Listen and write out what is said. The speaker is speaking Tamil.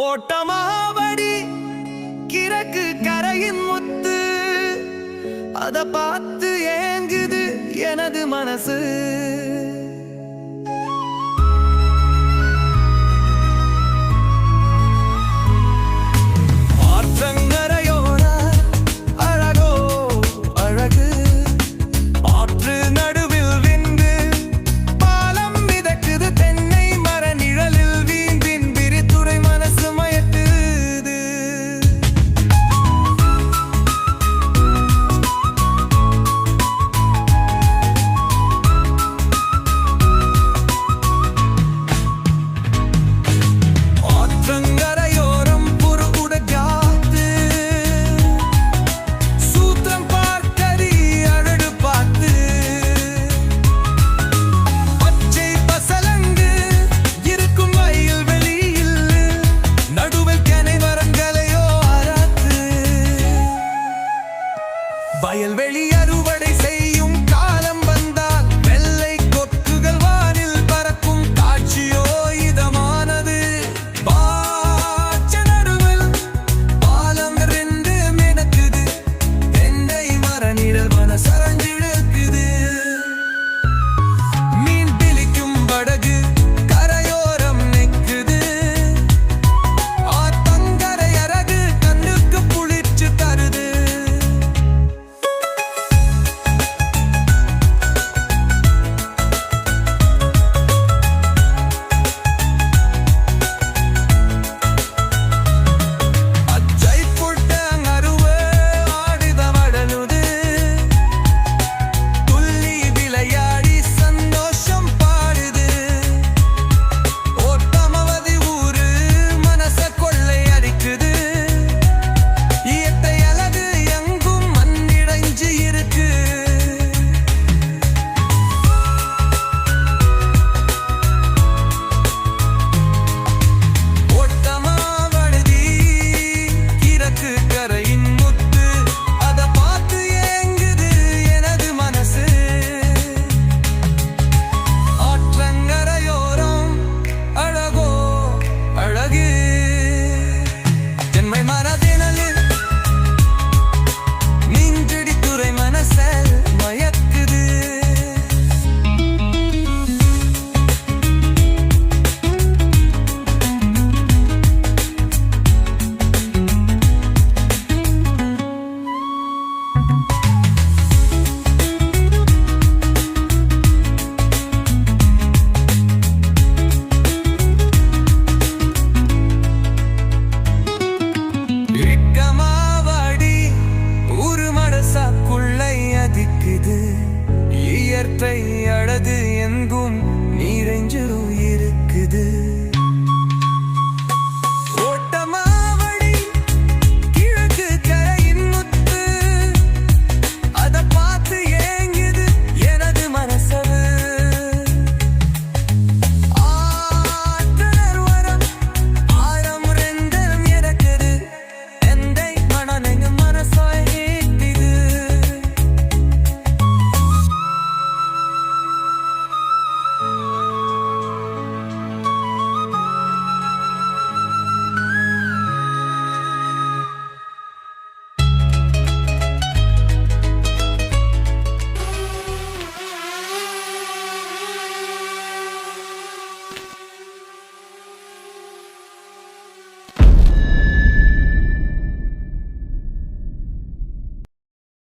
ஓட்டமாவடி கிழக்கு கரையின் முத்து. அத பார்த்து ஏங்குது எனது மனசு. Say.